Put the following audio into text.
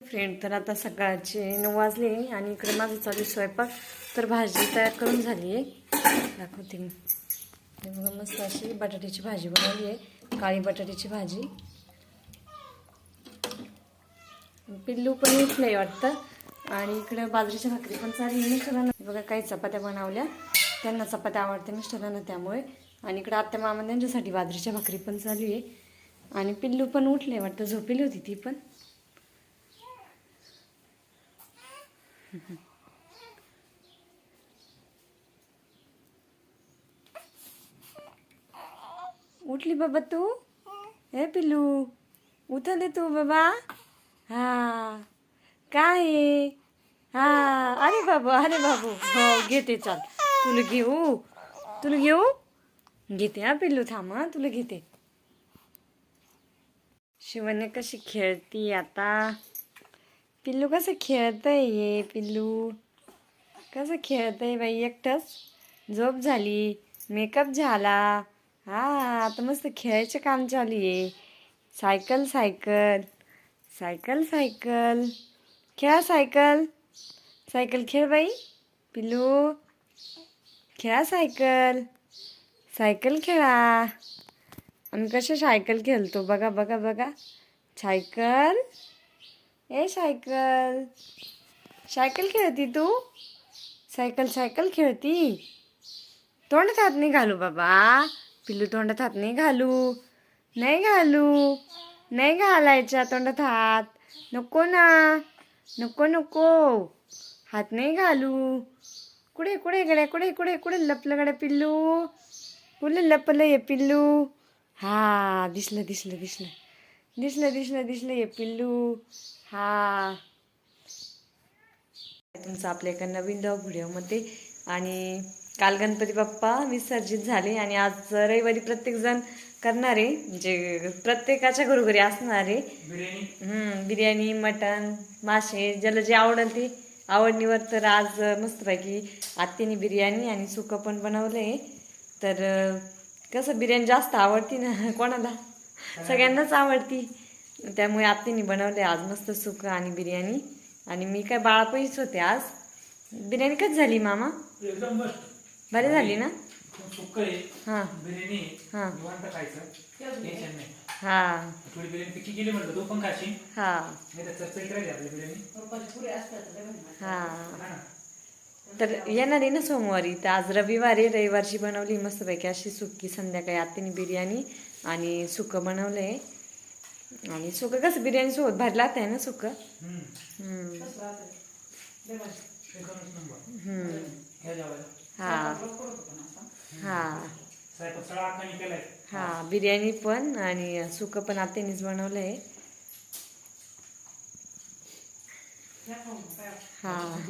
Friend तर आता सकाळचे नऊ वाजले आणि इकडे माझं चालू स्वयंपाक. तर भाजी तयार करून झाली आहे. दाखवते मी. बघा मस्त अशी बटाट्याची भाजी बनवली आहे. काळी बटाट्याची भाजी. पिल्लू पण उठलंय वाटतं. आणि इकडं बाजरीच्या भाकरी पण चालली मिस्टरांना बघा काही चपात्या बनवल्या. त्यांना चपात्या आवडते मिस्टरांना त्यामुळे. आणि इकडं आत्या मामा त्यांच्यासाठी बाजरीच्या भाकरी पण चालू आहे. आणि पिल्लू पण उठले वाटतं. झोपेली होती ती पण. उठली बाबा तू? हे पिल्लू उठले तू बाबा? हा. काय हा. अरे बाबू अरे बाबू. हो घेते चाल. तुला घेऊ? तुला घेऊ? घेते हा पिल्लू थांब हा. तुला घेते. शिवने कशी खेळती आता? पिल्लू कसं खेळतंय ये पिल्लू कसं खेळतंय बाई एकटंच झोप झाली मेकअप झाला हा आता मस्त खेळायचं काम चालू आहे सायकल सायकल सायकल सायकल खेळा सायकल सायकल खेळ बाई पिल्लू खेळा सायकल सायकल खेळा आम्ही कसे सायकल खेळतो बघा बघा बघा सायकल ए सायकल. सायकल खेळती तू? सायकल सायकल खेळती? तोंडात हात नाही घालू बाबा. पिल्लू तोंडात हात नाही घालू. नाही घालू. नाही घालायचा तोंडात हात. नको ना. नको नको. हात नाही घालू. कुठे कुठे गड्या कुठे कुठे कुठे लपलं गड्या पिल्लू? कुठे लपलं ये पिल्लू? हा दिसलं दिसलं दिसलं. दिसलं दिसलं दिसलं ये पिल्लू. हा. तुमचं आपल्या एका नवीन डॉग व्हिडिओमध्ये आणि काल गणपती बाप्पा विसर्जित झाले आणि आज रविवारी प्रत्येकजण करणार म्हणजे प्रत्येकाच्या घरोघरी असणार बिर्याणी? मटण मासे ज्याला जे आवडेल ते. आवडणीवर तर आज मस्तपैकी आत्याने बिर्याणी आणि सुकं पण बनवलं आहे तर कसं बिर्याणी जास्त आवडती ना कोणाला? सगळ्यांनाच आवडती. त्यामुळे आत्याने बनवले आज मस्त सुकं आणि बिर्याणी. आणि मी काय बाळापईच होते आज. बिर्याणी कच झाली मामा? एकदम मस्त. बरी झाली ना? हां. बिर्याणी हां. हां. हां. हां. तर येणार आहे ना सोमवारी. तर आज रविवारी रविवारची बनवली मस्तपैकी अशी सुक्की संध्याकाळी आत्याने बिर्याणी आणि सुकं बनवलं आहे आणि सुकं कसं बिर्याणी सोबत भारी लागत आहे ना सुकं? हां. हां. हां बिर्याणी पण आणि सुकं पण आत्यानेच बनवलं आहे हां